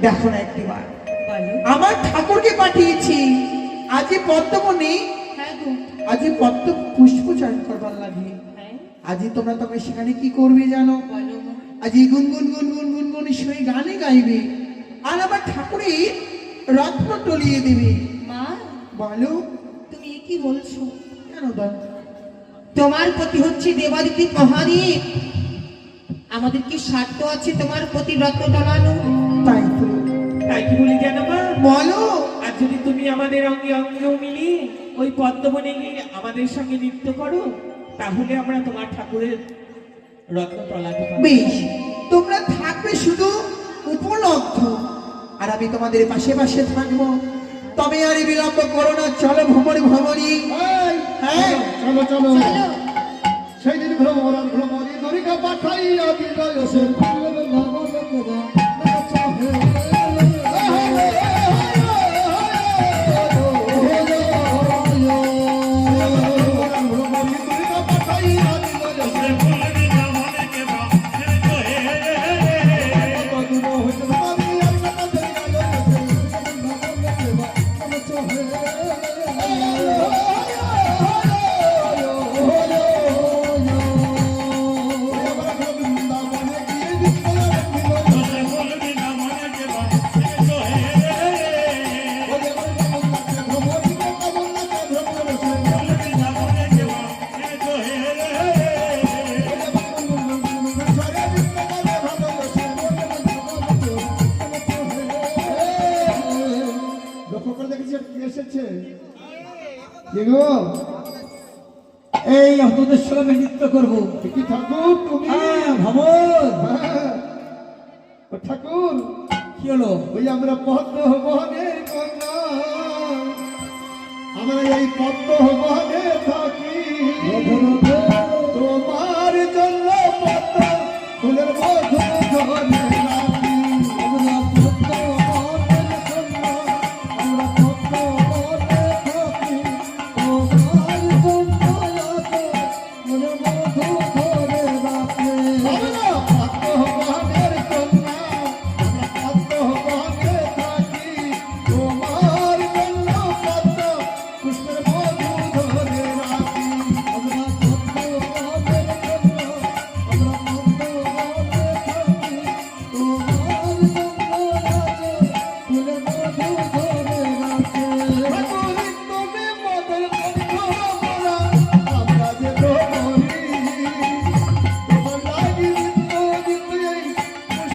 দেখো না একটিবার। আমার ঠাকুরকে পাঠিয়েছি। আজই পদ্মমণি হ্যাঁ আজই পদ্ম পুষ্প চয়ন করবার লাগে। হ্যাঁ। আজই তোমরা তবে সেখানে কি করবে জানো? আজ গুনগুন গুনগুন গুনগুন সেই গানে গাইবে। আর আমার ঠাকুরের রত্ন টলিয়ে দেবে। মা বলো। তুমি কি বলছো? কেন তোমার প্রতি হচ্ছে দেবাদিতি মহাদেব। আমাদের কি স্বার্থ আছে তোমার প্রতি রত্ন টলানো তাই তো। তাই কি বলি জানো মা? বলো। আর যদি তুমি আমাদের অঙ্গে অঙ্গেও মিলিয়ে ওই পদ্মবনে গিয়ে আমাদের সঙ্গে নৃত্য করো তাহলে আমরা তোমার ঠাকুরের রত্ন পারব বেশ। তোমরা থাকবে শুধু উপলব্ধ। আর আমি তোমাদের পাশে পাশে থাকব। তবে আর বিলম্ব করো না চলো ভ্রমণ ভ্রমণী হ্যাঁ। চলো চলো চলো। সেই দিন ভ্রমণ আর ভ্রমণী পাঠাইয়া বিজয় সে কে এই তোদের সঙ্গে আমি নৃত্য করব। কি ঠাকুর তুমি? হ্যাঁ ভবন। হ্যাঁ। ঠাকুর কি হলো? ওই আমরা পদ্ম বহনের